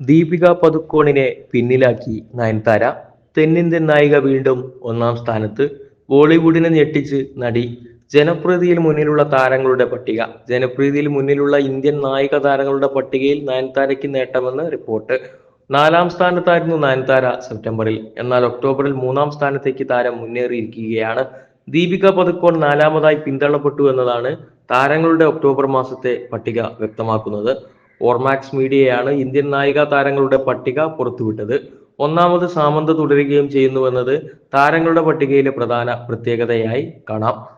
ദീപിക പദുക്കോണിനെ പിന്നിലാക്കി നയൻതാര. തെന്നിന്ത്യൻ നായിക വീണ്ടും ഒന്നാം സ്ഥാനത്ത്. ബോളിവുഡിനെ ഞെട്ടിച്ച് നടി ജനപ്രീതിയിൽ മുന്നിലുള്ള താരങ്ങളുടെ പട്ടിക. ജനപ്രീതിയിൽ മുന്നിലുള്ള ഇന്ത്യൻ നായിക താരങ്ങളുടെ പട്ടികയിൽ നയൻതാരയ്ക്ക് നേട്ടമെന്ന് റിപ്പോർട്ട്. നാലാം സ്ഥാനത്തായിരുന്നു നയൻതാര സെപ്റ്റംബറിൽ. എന്നാൽ ഒക്ടോബറിൽ മൂന്നാം സ്ഥാനത്തേക്ക് താരം മുന്നേറിയിരിക്കുകയാണ്. ദീപിക പദുക്കോൺ നാലാമതായി പിന്തള്ളപ്പെട്ടു എന്നതാണ് താരങ്ങളുടെ ഒക്ടോബർ മാസത്തെ പട്ടിക വ്യക്തമാക്കുന്നത്. ഓർമാക്സ് മീഡിയയാണ് ഇന്ത്യൻ നായിക താരങ്ങളുടെ പട്ടിക പുറത്തുവിട്ടത്. ഒന്നാമത് സാമന്ത തുടരുകയും ചെയ്യുന്നുവെന്നത് താരങ്ങളുടെ പട്ടികയിലെ പ്രധാന പ്രത്യേകതയായി കാണാം.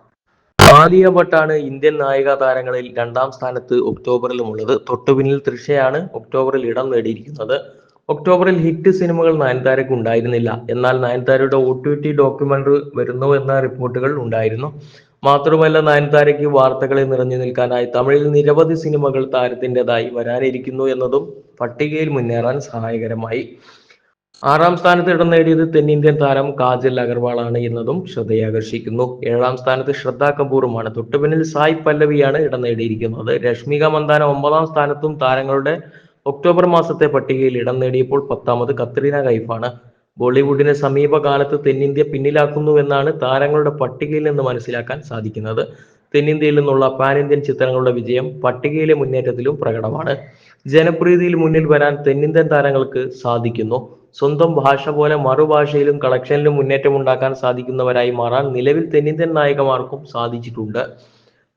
ആലിയ ഭട്ടാണ് ഇന്ത്യൻ നായിക താരങ്ങളിൽ രണ്ടാം സ്ഥാനത്ത് ഒക്ടോബറിലുമുള്ളത്. തൊട്ടുപിന്നിൽ തൃഷയാണ് ഒക്ടോബറിൽ ഇടം നേടിയിരിക്കുന്നത്. ഒക്ടോബറിൽ ഹിറ്റ് സിനിമകൾ നയൻതാരയ്ക്ക് ഉണ്ടായിരുന്നില്ല. എന്നാൽ നയൻതാരയുടെ ഒ ടി ഡോക്യുമെന്ററി വരുന്നു എന്ന റിപ്പോർട്ടുകൾ ഉണ്ടായിരുന്നു. മാത്രമല്ല നയൻതാരയ്ക്ക് വാർത്തകളിൽ നിറഞ്ഞു നിൽക്കാനായി തമിഴിൽ നിരവധി സിനിമകൾ താരത്തിന്റെതായി വരാനിരിക്കുന്നു എന്നതും പട്ടികയിൽ മുന്നേറാൻ സഹായകരമായി. ആറാം സ്ഥാനത്ത് ഇടം നേടിയത് തെന്നിന്ത്യൻ താരം കാജൽ അഗർവാൾ ആണ് എന്നതും ശ്രദ്ധയാകർഷിക്കുന്നു. ഏഴാം സ്ഥാനത്ത് ശ്രദ്ധ കപൂറുമാണ്. തൊട്ടുപിന്നിൽ സായ് പല്ലവിയാണ് ഇടം നേടിയിരിക്കുന്നത്. രശ്മിക മന്ദാന ഒമ്പതാം സ്ഥാനത്തും താരങ്ങളുടെ ഒക്ടോബർ മാസത്തെ പട്ടികയിൽ ഇടം നേടിയപ്പോൾ പത്താമത് കത്രീന കൈഫാണ്. ബോളിവുഡിനെ സമീപകാലത്ത് തെന്നിന്ത്യ പിന്നിലാക്കുന്നുവെന്നാണ് താരങ്ങളുടെ പട്ടികയിൽ നിന്ന് മനസ്സിലാക്കാൻ സാധിക്കുന്നത്. തെന്നിന്ത്യയിൽ നിന്നുള്ള പാൻ ഇന്ത്യൻ ചിത്രങ്ങളുടെ വിജയം പട്ടികയിലെ മുന്നേറ്റത്തിലും പ്രകടമാണ്. ജനപ്രീതിയിൽ മുന്നിൽ വരാൻ തെന്നിന്ത്യൻ താരങ്ങൾക്ക് സാധിക്കുന്നു. സ്വന്തം ഭാഷ പോലെ മറുഭാഷയിലും കളക്ഷനിലും മുന്നേറ്റം ഉണ്ടാക്കാൻ സാധിക്കുന്നവരായി മാറാൻ നിലവിൽ തെന്നിന്ത്യൻ നായകന്മാർക്കും സാധിച്ചിട്ടുണ്ട്.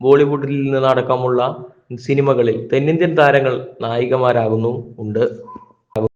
ബോളിവുഡിൽ നിന്നടക്കമുള്ള സിനിമകളിൽ തെന്നിന്ത്യൻ താരങ്ങൾ നായികമാരാകുന്നു ഉണ്ട്